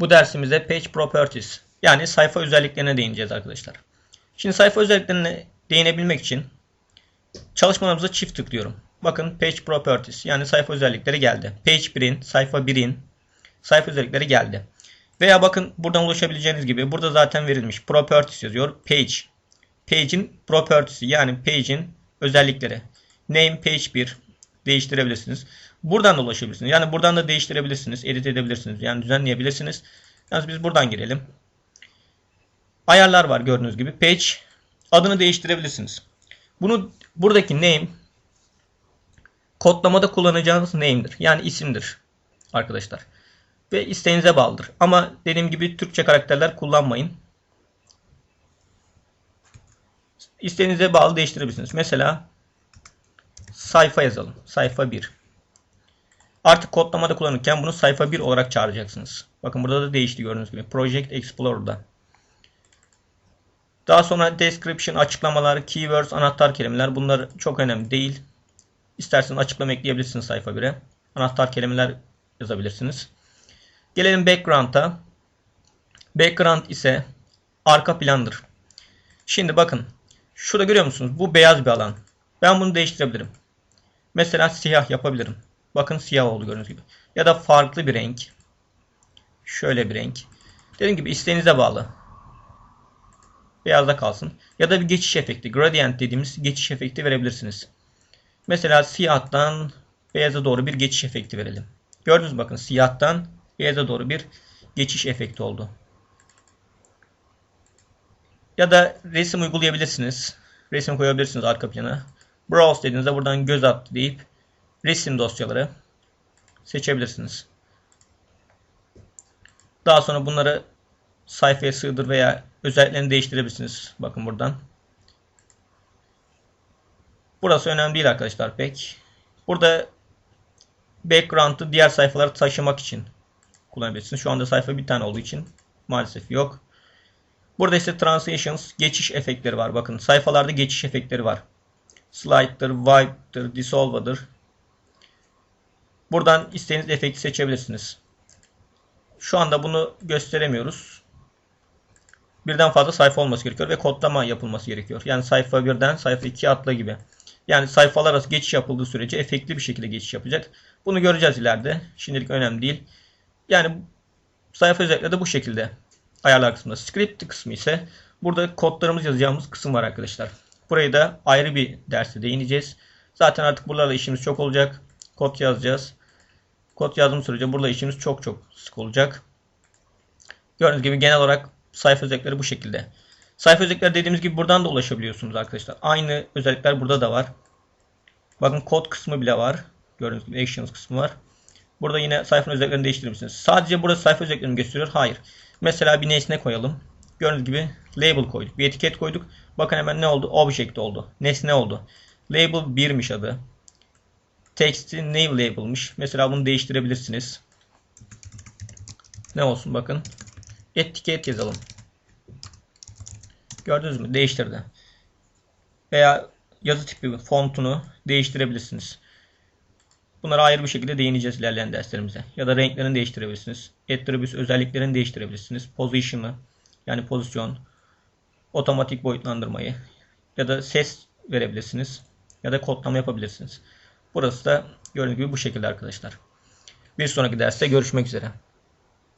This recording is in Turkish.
Bu dersimizde Page Properties yani sayfa özelliklerine değineceğiz arkadaşlar. Şimdi sayfa özelliklerine değinebilmek için çalışmalarımıza çift tıklıyorum. Bakın Page Properties yani sayfa özellikleri geldi. Page 1'in, sayfa 1'in sayfa özellikleri geldi. Veya bakın buradan ulaşabileceğiniz gibi burada zaten verilmiş. Properties yazıyor. Page. Page'in properties'i yani page'in özellikleri. Name page 1 değiştirebilirsiniz. Buradan da ulaşabilirsiniz. Yani buradan da değiştirebilirsiniz. Edit edebilirsiniz. Yani düzenleyebilirsiniz. Yalnız biz buradan girelim. Ayarlar var gördüğünüz gibi. Page adını değiştirebilirsiniz. Bunu buradaki name kodlamada kullanacağınız name'dir. Yani isimdir arkadaşlar. Ve isteğinize bağlıdır. Ama dediğim gibi Türkçe karakterler kullanmayın. İsteğinize bağlı değiştirebilirsiniz. Mesela sayfa yazalım. Sayfa 1. Artık kodlamada kullanırken bunu sayfa 1 olarak çağıracaksınız. Bakın burada da değişti gördüğünüz gibi. Project Explorer'da. Daha sonra description, açıklamalar, keywords, anahtar kelimeler bunlar çok önemli değil. İsterseniz açıklama ekleyebilirsiniz sayfa 1'e. Anahtar kelimeler yazabilirsiniz. Gelelim background'a. Background ise arka plandır. Şimdi bakın. Şurada görüyor musunuz? Bu beyaz bir alan. Ben bunu değiştirebilirim. Mesela siyah yapabilirim. Bakın siyah oldu gördüğünüz gibi. Ya da farklı bir renk. Şöyle bir renk. Dediğim gibi isteğinize bağlı. Beyazda kalsın. Ya da bir geçiş efekti. Gradient dediğimiz geçiş efekti verebilirsiniz. Mesela siyahtan beyaza doğru bir geçiş efekti verelim. Gördünüz bakın siyahtan beyaza doğru bir geçiş efekti oldu. Ya da resim uygulayabilirsiniz. Resim koyabilirsiniz arka plana. Browse dediğinizde buradan göz attı deyip resim dosyaları seçebilirsiniz. Daha sonra bunları sayfaya sığdır veya özelliklerini değiştirebilirsiniz. Bakın buradan. Burası önemli değil arkadaşlar pek. Burada background'ı diğer sayfalara taşımak için kullanabilirsiniz. Şu anda sayfa bir tane olduğu için maalesef yok. Burada ise transitions geçiş efektleri var. Bakın sayfalarda geçiş efektleri var. Slide'dır, wipe'dır, dissolve'dır. Buradan istediğiniz efekti seçebilirsiniz. Şu anda bunu gösteremiyoruz. Birden fazla sayfa olması gerekiyor ve kodlama yapılması gerekiyor. Yani sayfa 1'den sayfa 2'ye atla gibi. Yani sayfalar arası geçiş yapıldığı sürece efektli bir şekilde geçiş yapacak. Bunu göreceğiz ileride. Şimdilik önemli değil. Yani sayfa özellikleri de bu şekilde ayarlar kısmında. Script kısmı ise burada kodlarımız yazacağımız kısım var arkadaşlar. Burayı da ayrı bir derste değineceğiz. Zaten artık buralarla işimiz çok olacak. Kod yazacağız. Kod yazdığımız sürece burada işimiz çok çok sık olacak. Gördüğünüz gibi genel olarak sayfa özellikleri bu şekilde. Sayfa özellikleri dediğimiz gibi buradan da ulaşabiliyorsunuz arkadaşlar. Aynı özellikler burada da var. Bakın kod kısmı bile var. Gördüğünüz gibi actions kısmı var. Burada yine sayfanın özelliklerini değiştirebilirsiniz. Sadece burada sayfa özelliklerini gösteriyor. Hayır. Mesela bir nesne koyalım. Gördüğünüz gibi label koyduk. Bir etiket koyduk. Bakın hemen ne oldu? Object oldu. Nesne oldu. Label 1'miş adı. Text'i name label'mış. Mesela bunu değiştirebilirsiniz. Ne olsun bakın. Etiket yazalım. Gördünüz mü? Değiştirdi. Veya yazı tipi fontunu değiştirebilirsiniz. Bunlara ayrı bir şekilde değineceğiz ilerleyen derslerimize. Ya da renklerini değiştirebilirsiniz. Attributes özelliklerini değiştirebilirsiniz. Position'ı yani pozisyon, otomatik boyutlandırmayı ya da ses verebilirsiniz. Ya da kodlama yapabilirsiniz. Burası da gördüğünüz gibi bu şekilde arkadaşlar. Bir sonraki derste görüşmek üzere.